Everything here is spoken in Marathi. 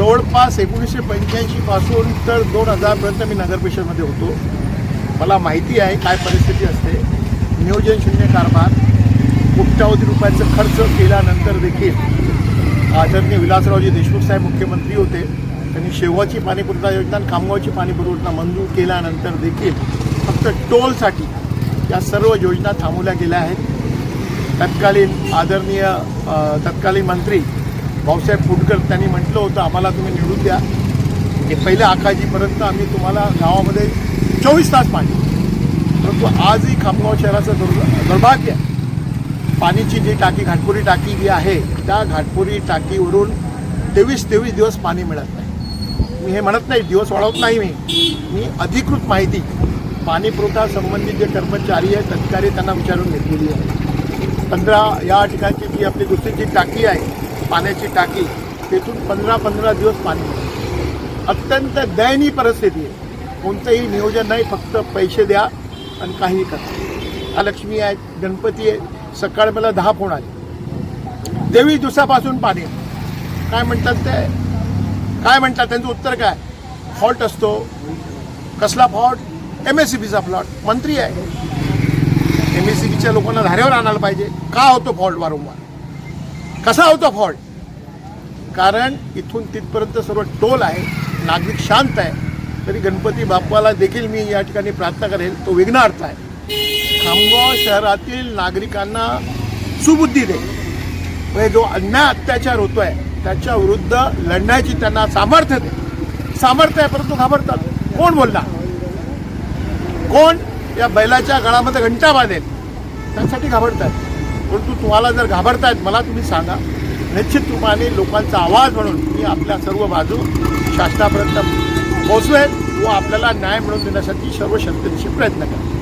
जवळपास एकोणीसशे पंच्याऐंशी पासून तर दोन हजारपर्यंत मी नगर परिषदमध्ये होतो. मला माहिती आहे काय परिस्थिती असते. नियोजन शून्य कारभार. कोट्यावधी रुपयाचं खर्च केल्यानंतर देखील आदरणीय विलासरावजी देशमुख साहेब मुख्यमंत्री होते. त्यांनी शेवगाची पाणीपुरवठा योजना आणि खामगावची पाणीपुरवठा मंजूर केल्यानंतर देखील फक्त टोलसाठी या सर्व योजना थांबवल्या गेल्या आहेत. तत्कालीन आदरणीय तत्कालीन मंत्री भाऊसाहेब फुटकर त्यांनी म्हटलं होतं आम्हाला तुम्ही निवडून द्या. हे पहिल्या आकाजीपर्यंत आम्ही तुम्हाला गावामध्ये चोवीस तास पाणी परंतु आजही खामगाव शहराचं दुर् दुर्भाग्य पाणीची जी टाकी घाटपुरी टाकी जी आहे त्या घाटपुरी टाकीवरून तेवीस तेवीस दिवस पाणी मिळत नाही. मी हे म्हणत नाही दिवस वाढवत नाही मी. मी अधिकृत माहिती पाणी पुरवठा संबंधित जे कर्मचारी आहेत अधिकारी त्यांना विचारून घेतलेली आहे. पंधरा या ठिकाणची जी आपली दुसरीची टाकी आहे पाण्याची टाकी तेथून पंधरा पंधरा दिवस पाणी अत्यंत दयनीय परिस्थिती आहे. कोणतंही नियोजन नाही फक्त पैसे द्या आणि काही करा. लक्ष्मी आहेत गणपती आहेत सकाळ मला दहा फोन आले. देवी दिवसापासून पाणी काय म्हणतात ते? काय म्हणतात? त्यांचं उत्तर काय? फॉल्ट असतो. कसला फॉल्ट एम एस सी बीचा फ्लॉट मंत्री आहे. एम एस सी बीच्या लोकांना धारेवर आणायला पाहिजे. का होतो फॉल्ट वारंवार? कसा होतो फॉल्ट कारण इथून तिथपर्यंत सर्व टोल आहे नागरिक शांत आहे तरी गणपती बाप्पाला देखील मी या ठिकाणी प्रार्थना करेल तो विघ्नार्थ आहे. खामगाव शहरातील नागरिकांना सुबुद्धी दे. म्हणजे जो अन्याय अत्याचार होतोय त्याच्या विरुद्ध लढण्याची त्यांना सामर्थ्य दे. सामर्थ्य आहे परंतु घाबरतात. कोण बोलला कोण या बैलाच्या गळामध्ये घंटा बांधेल? त्यासाठी घाबरतात. परंतु तुम्हाला जर घाबरतायत मला तुम्ही सांगा. निश्चित रूपाने लोकांचा आवाज म्हणून मी आपल्या सर्व बाजू शासनापर्यंत पोहोचवेल व आपल्याला न्याय मिळवून देण्यासाठी सर्व शक्तीनिशी प्रयत्न करेन